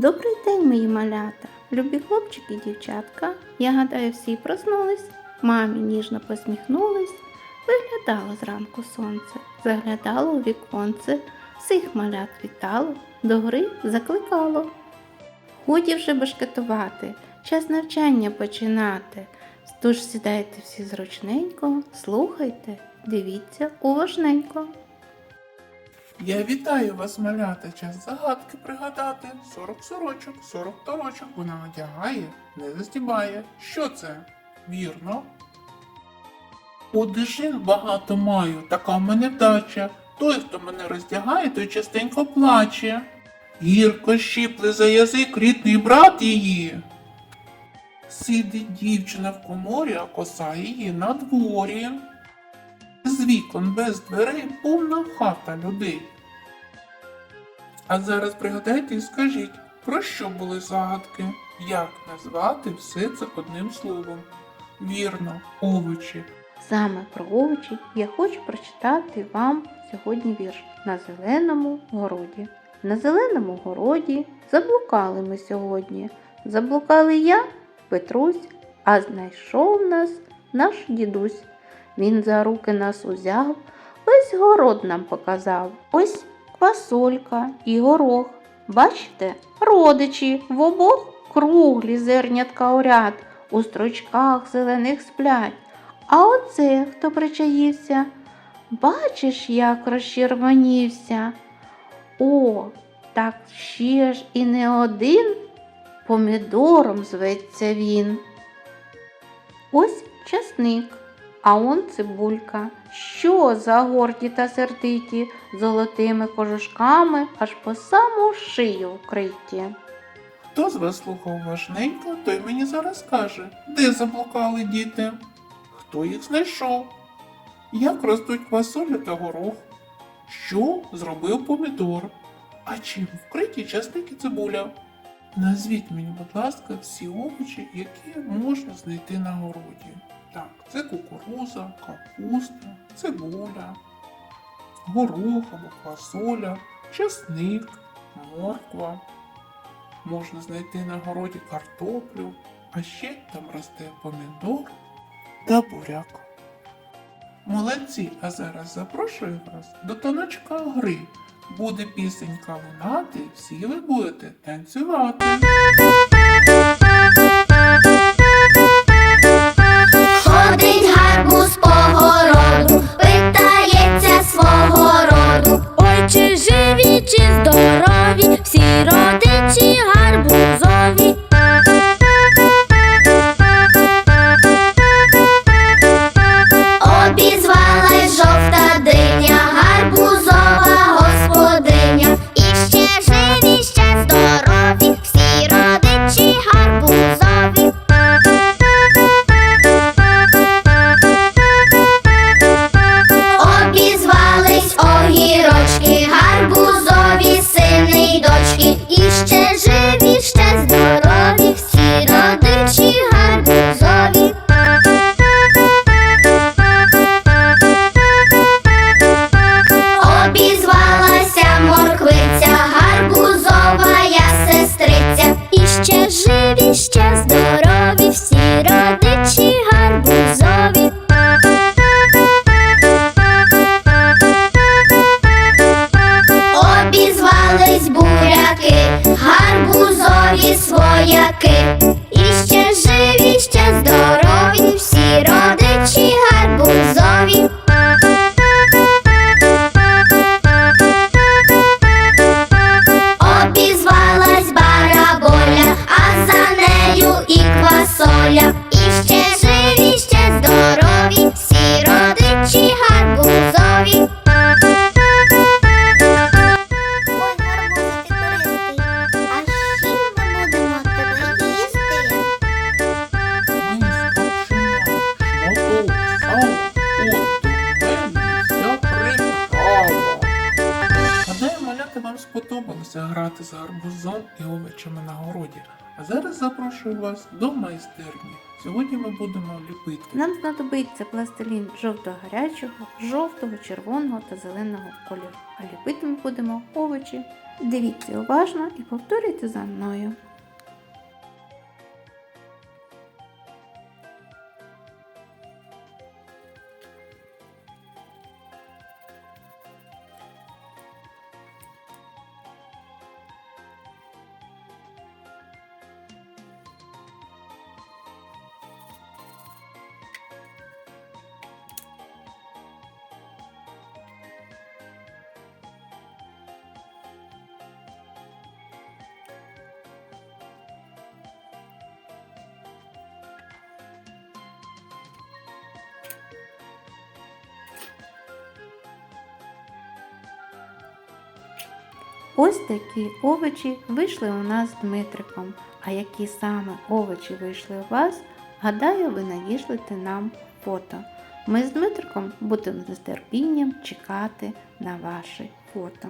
Добрий день, мої малята, любі хлопчики і дівчатка. Я гадаю, всі проснулись, мамі ніжно посміхнулись, виглядало зранку сонце, заглядало у віконце, всіх малят вітало, до гри закликало. Годі вже бешкетувати, час навчання починати. Тож сідайте всі зручненько, слухайте, дивіться уважненько. Я вітаю вас, малята, час загадки пригадати. Сорок сорочок, сорок торочок вона одягає, не застібає. Що це? Вірно. Одежин багато маю, така в мене вдача. Той, хто мене роздягає, той частенько плаче. Гірко щипле за язик рідний брат її. Сидить дівчина в коморі, а коса її на дворі. З вікон без дверей повна хата людей. А зараз пригадайте і скажіть, про що були загадки? Як назвати все це одним словом? Вірно, овочі. Саме про овочі я хочу прочитати вам сьогодні вірш на зеленому городі. На зеленому городі заблукали ми сьогодні. Заблукали я, Петрусь, а знайшов нас наш дідусь. Він за руки нас узяв, весь город нам показав. Ось квасолька і горох. Бачите, родичі в обох круглі зернятка у ряд, у строчках зелених сплять. А оце хто причаївся? Бачиш, як розчервонівся? О, так ще ж і не один помідором зветься він. Ось часник, а он цибулька. Що за горді та сердиті, золотими кожушками аж по саму шию вкриті. Хто з вас слухав важненько, той мені зараз каже, де заблукали діти? Хто їх знайшов? Як ростуть квасоля та горох? Що зробив помідор? А чим вкриті часник і цибуля? Назвіть мені, будь ласка, всі овочі, які можна знайти на городі. Так, це кукуруза, капуста, цибуля, горох або квасоля, часник, морква. Можна знайти на городі картоплю, а ще там росте помідор та буряк. Молодці, а зараз запрошую вас до тоночка гри. Буде пісенька лунати, всі ви будете танцювати. qué? Сподобалося грати з гарбузом і овочами на городі. А зараз запрошую вас до майстерні. Сьогодні ми будемо ліпити. Нам знадобиться пластилін жовто-гарячого, жовтого, червоного та зеленого кольору. А ліпити ми будемо овочі. Дивіться уважно і повторюйте за мною. Ось такі овочі вийшли у нас з Дмитриком. А які саме овочі вийшли у вас, гадаю, ви надішлете нам фото. Ми з Дмитриком будемо з нетерпінням чекати на ваші фото.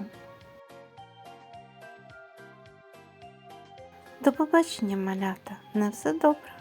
До побачення, малята! На все добре!